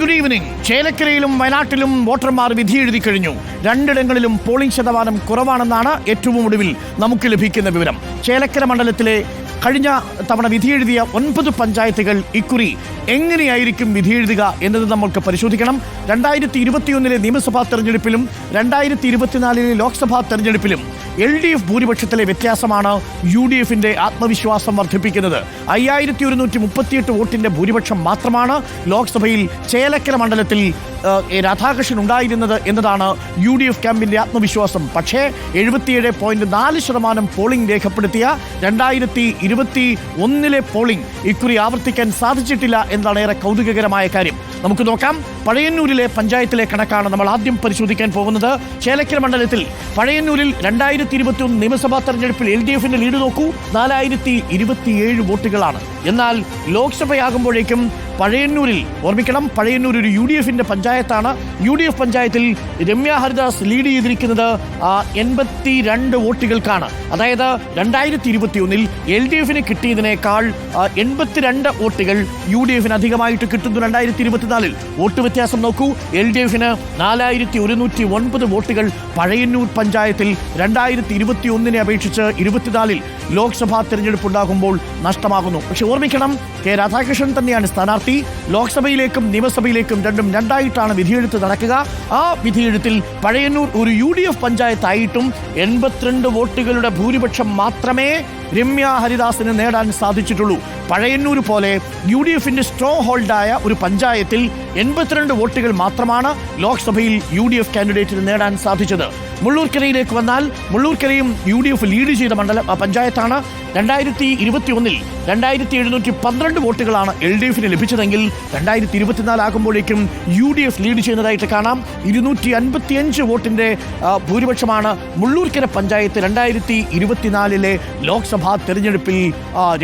Good evening ചേലക്കരയിലും വയനാട്ടിലും വോട്ടർമാർ വിധിയെഴുതി കഴിഞ്ഞു. രണ്ടിടങ്ങളിലും പോളിംഗ് ശതമാനം കുറവാണെന്നാണ് ഏറ്റവും ഒടുവിൽ നമുക്ക് ലഭിക്കുന്ന വിവരം. ചേലക്കര മണ്ഡലത്തിലെ കഴിഞ്ഞ തവണ വിധിയെഴുതിയ ഒൻപത് പഞ്ചായത്തുകൾ ഇക്കുറി എങ്ങനെയായിരിക്കും വിധി എഴുതുക എന്നത് നമ്മൾക്ക് പരിശോധിക്കണം. രണ്ടായിരത്തി ഇരുപത്തിയൊന്നിലെ നിയമസഭാ തെരഞ്ഞെടുപ്പിലും രണ്ടായിരത്തി ഇരുപത്തിനാലിലെ ലോക്സഭാ തെരഞ്ഞെടുപ്പിലും എൽ ഡി എഫ് ഭൂരിപക്ഷത്തിലെ വ്യത്യാസമാണ് യു ഡി എഫിന്റെ ആത്മവിശ്വാസം വർദ്ധിപ്പിക്കുന്നത്. അയ്യായിരത്തി ഒരുന്നൂറ്റി മുപ്പത്തിയെട്ട് വോട്ടിന്റെ ഭൂരിപക്ഷം മാത്രമാണ് ലോക്സഭയിൽ ചേലക്കര മണ്ഡലത്തിൽ രാധാകൃഷ്ണൻ ഉണ്ടായിരുന്നത് എന്നതാണ് യു ഡി എഫ് ക്യാമ്പിന്റെ ആത്മവിശ്വാസം. പക്ഷേ എഴുപത്തിയേഴ് പോയിന്റ് നാല് ശതമാനം പോളിംഗ് രേഖപ്പെടുത്തിയ രണ്ടായിരത്തി ഇരുപത്തി ഒന്നിലെ പോളിംഗ് ഇക്കുറി ആവർത്തിക്കാൻ സാധിച്ചിട്ടില്ല എന്നതാണ് ഏറെ കൗതുകകരമായ കാര്യം. നമുക്ക് നോക്കാം. പഴയന്നൂരിലെ പഞ്ചായത്തിലെ കണക്കാണ് നമ്മൾ ആദ്യം പരിശോധിക്കാൻ പോകുന്നത്. ചേലക്കര മണ്ഡലത്തിൽ പഴയന്നൂരിൽ രണ്ടായിരത്തി ഇരുപത്തി ഒന്ന് നിയമസഭാ തെരഞ്ഞെടുപ്പിൽ എൽ ഡി എഫിന്റെ ലീഡ് നോക്കൂ. നാലായിരത്തി ഇരുപത്തിയേഴ് വോട്ടുകളാണ്. എന്നാൽ ലോക്സഭയാകുമ്പോഴേക്കും പഴയന്നൂരിൽ ഓർമ്മിക്കണം പഴയന്നൂർ ഒരു യു ഡി എഫിന്റെ പഞ്ചായത്താണ്. യു ഡി എഫ് പഞ്ചായത്തിൽ രമ്യ ഹരിദാസ് ലീഡ് ചെയ്തിരിക്കുന്നത് എൺപത്തി രണ്ട് വോട്ടുകൾക്കാണ്. അതായത് രണ്ടായിരത്തി ഇരുപത്തി ഒന്നിൽ എൽ ഡി എഫിന് കിട്ടിയതിനേക്കാൾ എൺപത്തിരണ്ട് വോട്ടുകൾ യു ഡി എഫിന് അധികമായിട്ട് കിട്ടുന്നു രണ്ടായിരത്തി ഇരുപത്തിനാലിൽ വോട്ട് വ്യത്യാസം നോക്കൂ എൽ ഡി എഫിന് നാലായിരത്തി ഒരുന്നൂറ്റി ഒൻപത് വോട്ടുകൾ പഴയന്നൂർ പഞ്ചായത്തിൽ രണ്ടായിരത്തി ഇരുപത്തി ഒന്നിനെ അപേക്ഷിച്ച് ഇരുപത്തിനാലിൽ ലോക്സഭാ തിരഞ്ഞെടുപ്പ് ഉണ്ടാകുമ്പോൾ നഷ്ടമാകുന്നു. പക്ഷെ ഓർമ്മിക്കണം കെ രാധാകൃഷ്ണൻ തന്നെയാണ് സ്ഥാനാർത്ഥി. ലോക്സഭയിലേക്കും നിയമസഭയിലേക്കും രണ്ടും രണ്ടായിട്ടാണ് വിധിയെഴുത്ത് നടക്കുക. ആ വിധിയെഴുത്തിൽ പഴയന്നൂർ ഒരു യു ഡി എഫ് പഞ്ചായത്തായിട്ടും എൺപത്തിരണ്ട് വോട്ടുകളുടെ ഭൂരിപക്ഷം മാത്രമേ രമ്യ ഹരിദാസിന് നേടാൻ സാധിച്ചിട്ടുള്ളൂ. പഴയന്നൂർ പോലെ യു ഡി എഫിന്റെ സ്ട്രോങ് ഹോൾഡായ ഒരു പഞ്ചായത്തിൽ എൺപത്തിരണ്ട് വോട്ടുകൾ മാത്രമാണ് ലോക്സഭയിൽ യു ഡി എഫ് കാൻഡിഡേറ്റിന് നേടാൻ സാധിച്ചത്. മുള്ളൂർക്കരയിലേക്ക് വന്നാൽ മുള്ളൂർക്കരയും യു ഡി എഫ് ലീഡ് ചെയ്ത മണ്ഡലം പഞ്ചായത്താണ്. രണ്ടായിരത്തി ഇരുപത്തി ഒന്നിൽ രണ്ടായിരത്തി എഴുന്നൂറ്റി പന്ത്രണ്ട് വോട്ടുകളാണ് എൽ ഡി എഫിന് ലഭിച്ചതെങ്കിൽ രണ്ടായിരത്തി ഇരുപത്തിനാലാകുമ്പോഴേക്കും യു ഡി എഫ് ലീഡ് ചെയ്യുന്നതായിട്ട് കാണാം. ഇരുന്നൂറ്റി അൻപത്തിയഞ്ച് വോട്ടിന്റെ ഭൂരിപക്ഷമാണ് മുള്ളൂർക്കര പഞ്ചായത്ത് രണ്ടായിരത്തി ഇരുപത്തിനാലിലെ ലോക്സഭാ തെരഞ്ഞെടുപ്പിൽ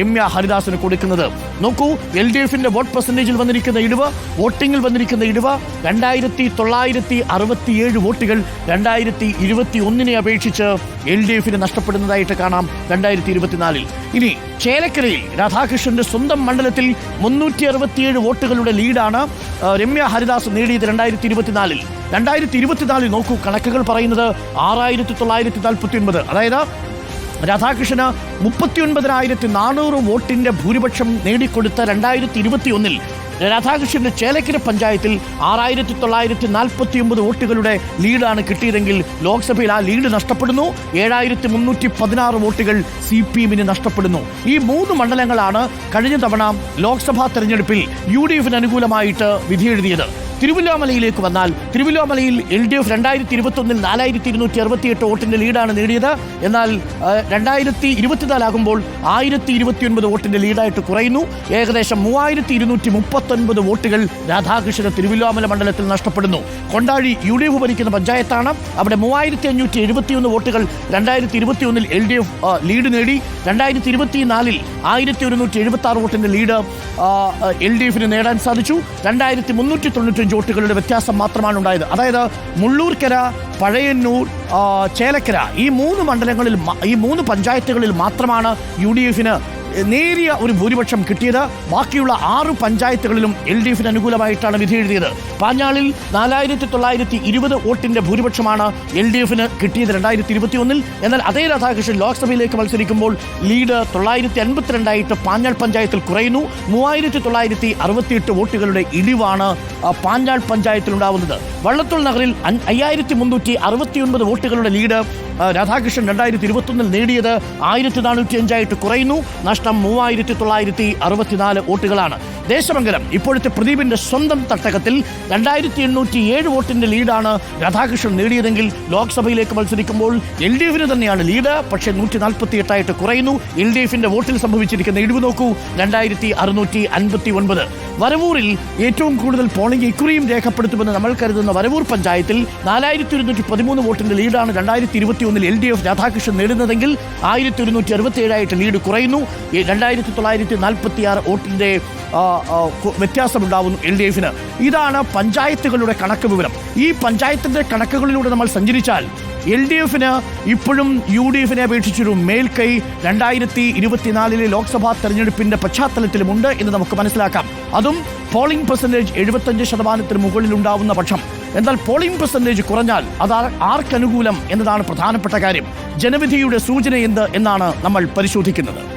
രമ്യ ഹരിദാസിന് കൊടുക്കുന്നത്. നോക്കൂ എൽ ഡി എഫിന്റെ വോട്ട് പെർസെന്റേജിൽ വന്നിരിക്കുന്ന ഇടിവ് വോട്ടിംഗിൽ വന്നിരിക്കുന്ന ഇടുവ രണ്ടായിരത്തി തൊള്ളായിരത്തി അറുപത്തിയേഴ് വോട്ടുകൾ രണ്ടായിരത്തി ഇരുപത്തി ഒന്നിനെ അപേക്ഷിച്ച് എൽ ഡി എഫിന് നഷ്ടപ്പെടുന്നതായിട്ട് കാണാം രണ്ടായിരത്തി ഇരുപത്തിനാലിൽ. ഇനി ചേലക്കരയിൽ രാധാകൃഷ്ണന്റെ സ്വന്തം മണ്ഡലത്തിൽ മുന്നൂറ്റി അറുപത്തിയേഴ് വോട്ടുകളുടെ ലീഡാണ് രമ്യ ഹരിദാസ് നേടിയത് രണ്ടായിരത്തി ഇരുപത്തിനാലിൽ. രണ്ടായിരത്തി ഇരുപത്തിനാലിൽ നോക്കൂ കണക്കുകൾ പറയുന്നത് ആറായിരത്തി തൊള്ളായിരത്തി നാൽപ്പത്തി ഒൻപത് അതായത് രാധാകൃഷ്ണന് മുപ്പത്തി ഒൻപതിനായിരത്തി നാനൂറ് വോട്ടിന്റെ ഭൂരിപക്ഷം നേടിക്കൊടുത്ത രണ്ടായിരത്തി ഇരുപത്തി ഒന്നിൽ രാധാകൃഷ്ണന്റെ ചേലക്കര പഞ്ചായത്തിൽ ആറായിരത്തി തൊള്ളായിരത്തി നാൽപ്പത്തി ഒമ്പത് വോട്ടുകളുടെ ലീഡാണ് കിട്ടിയതെങ്കിൽ ലോക്സഭയിൽ ആ ലീഡ് നഷ്ടപ്പെടുന്നു. ഏഴായിരത്തി മുന്നൂറ്റി പതിനാറ് വോട്ടുകൾ സി പി എമ്മിന് നഷ്ടപ്പെടുന്നു. ഈ മൂന്ന് മണ്ഡലങ്ങളാണ് കഴിഞ്ഞ തവണ ലോക്സഭാ തെരഞ്ഞെടുപ്പിൽ യു ഡി എഫിന് അനുകൂലമായിട്ട് വിധിയെഴുതിയത് തിരുവല്ലോമലയിലേക്ക് വന്നാൽ തിരുവല്ലാമലയിൽ എൽ ഡി എഫ് രണ്ടായിരത്തി ഇരുപത്തൊന്നിൽ നാലായിരത്തി ഇരുന്നൂറ്റി അറുപത്തിയെട്ട് വോട്ടിന്റെ ലീഡാണ് നേടിയത്. എന്നാൽ രണ്ടായിരത്തി ഇരുപത്തിനാലാകുമ്പോൾ ആയിരത്തി ഇരുപത്തിയൊൻപത് വോട്ടിന്റെ ലീഡായിട്ട് കുറയുന്നു. ഏകദേശം മൂവായിരത്തി ഇരുന്നൂറ്റി മുപ്പത്തൊൻപത് വോട്ടുകൾ രാധാകൃഷ്ണ തിരുവല്ലാമല മണ്ഡലത്തിൽ നഷ്ടപ്പെടുന്നു. കൊണ്ടാഴി യു ഡി എഫ് ഭരിക്കുന്ന പഞ്ചായത്താണ്. അവിടെ മൂവായിരത്തി അഞ്ഞൂറ്റി എഴുപത്തിയൊന്ന് വോട്ടുകൾ രണ്ടായിരത്തി ഇരുപത്തിയൊന്നിൽ എൽ ഡി എഫ് ലീഡ് നേടി. രണ്ടായിരത്തി ഇരുപത്തിനാലിൽ ആയിരത്തി ഒരുന്നൂറ്റി എഴുപത്തി ആറ് വോട്ടിന്റെ ലീഡ് എൽ ഡി എഫിന് നേടാൻ സാധിച്ചു. രണ്ടായിരത്തി മുന്നൂറ്റി തൊണ്ണൂറ്റഞ്ച് വോട്ടുകളുടെ വ്യത്യാസം മാത്രമാണ് ഉണ്ടായത്. അതായത് മുള്ളൂർക്കര പഴയന്നൂർ ചേലക്കര ഈ മൂന്ന് മണ്ഡലങ്ങളിൽ ഈ മൂന്ന് പഞ്ചായത്തുകളിൽ മാത്രമാണ് യു ഡി എഫിന് നേരിയ ഒരു ഭൂരിപക്ഷം കിട്ടിയത് ബാക്കിയുള്ള ആറ് പഞ്ചായത്തുകളിലും എൽ ഡി എഫിന് അനുകൂലമായിട്ടാണ് വിധി എഴുതിയത്. പാഞ്ഞാളിൽ നാലായിരത്തി തൊള്ളായിരത്തി ഇരുപത് വോട്ടിന്റെ ഭൂരിപക്ഷമാണ് എൽ ഡി എഫിന് കിട്ടിയത് രണ്ടായിരത്തി ഇരുപത്തി ഒന്നിൽ എന്നാൽ അതേ രാധാകൃഷ്ണൻ ലോക്സഭയിലേക്ക് മത്സരിക്കുമ്പോൾ ലീഡ് തൊള്ളായിരത്തി അൻപത്തിരണ്ടായിട്ട് പാഞ്ഞാൾ പഞ്ചായത്തിൽ കുറയുന്നു. മൂവായിരത്തി തൊള്ളായിരത്തി അറുപത്തിയെട്ട് വോട്ടുകളുടെ ഇടിവാണ് പാഞ്ഞാൾ പഞ്ചായത്തിൽ ഉണ്ടാവുന്നത് വള്ളത്തോൾ നഗറിൽ അയ്യായിരത്തി മുന്നൂറ്റി അറുപത്തിയൊൻപത് വോട്ടുകളുടെ ലീഡ് രാധാകൃഷ്ണൻ രണ്ടായിരത്തി ഇരുപത്തൊന്നിൽ നേടിയത് ആയിരത്തി നാനൂറ്റി അഞ്ചായിട്ട് കുറയുന്നു. നഷ്ടം മൂവായിരത്തി തൊള്ളായിരത്തി അറുപത്തിനാല് വോട്ടുകളാണ്. ദേശമംഗലം ഇപ്പോഴത്തെ പ്രദീപിന്റെ സ്വന്തം തട്ടകത്തിൽ രണ്ടായിരത്തി എണ്ണൂറ്റി ഏഴ് വോട്ടിന്റെ ലീഡാണ് രാധാകൃഷ്ണൻ നേടിയതെങ്കിൽ ലോക്സഭയിലേക്ക് മത്സരിക്കുമ്പോൾ എൽ ഡി എഫിന് തന്നെയാണ് ലീഡ്. പക്ഷേ നൂറ്റി നാൽപ്പത്തി എട്ടായിട്ട് കുറയുന്നു. എൽ ഡി എഫിന്റെ വോട്ടിൽ സംഭവിച്ചിരിക്കുന്ന ഇടിവ് നോക്കൂ. രണ്ടായിരത്തി അറുന്നൂറ്റി അൻപത്തി ഒൻപത് വരവൂരിൽ ഏറ്റവും കൂടുതൽ പോളിംഗ് ഇക്കുറിയും രേഖപ്പെടുത്തുമെന്ന് നമ്മൾ കരുതുന്ന വരവൂർ പഞ്ചായത്തിൽ നാലായിരത്തി ഒരുന്നൂറ്റി പതിമൂന്ന് വോട്ടിന്റെ ലീഡാണ് രണ്ടായിരത്തി ഇരുപത്തി ഒന്നിൽ എൽ ഡി എഫ് രാധാകൃഷ്ണൻ നേടുന്നതെങ്കിൽ ആയിരത്തി ഒരുന്നൂറ്റി അറുപത്തി ഏഴായിട്ട് ലീഡ് കുറയുന്നു. ഈ രണ്ടായിരത്തി തൊള്ളായിരത്തി നാൽപ്പത്തി ആറ് വോട്ടിന്റെ വ്യത്യാസമുണ്ടാവുന്നു എൽ ഡി എഫിന്. ഇതാണ് പഞ്ചായത്തുകളുടെ കണക്ക് വിവരം. ഈ പഞ്ചായത്തിന്റെ കണക്കുകളിലൂടെ നമ്മൾ സഞ്ചരിച്ചാൽ എൽ ഡി എഫിന് ഇപ്പോഴും യു ഡി എഫിനെ അപേക്ഷിച്ചൊരു മേൽക്കൈ രണ്ടായിരത്തി ഇരുപത്തിനാലിലെ ലോക്സഭാ തെരഞ്ഞെടുപ്പിന്റെ പശ്ചാത്തലത്തിലുമുണ്ട് എന്ന് നമുക്ക് മനസ്സിലാക്കാം. അതും പോളിംഗ് പെർസെന്റേജ് എഴുപത്തഞ്ച് ശതമാനത്തിന് മുകളിൽ ഉണ്ടാവുന്ന പക്ഷം. എന്നാൽ പോളിംഗ് പെർസെന്റേജ് കുറഞ്ഞാൽ അത് ആർ- ആർക്കനുകൂലം എന്നതാണ് പ്രധാനപ്പെട്ട കാര്യം. ജനവിധിയുടെ സൂചന എന്ത് എന്നാണ് നമ്മൾ പരിശോധിക്കുന്നത്.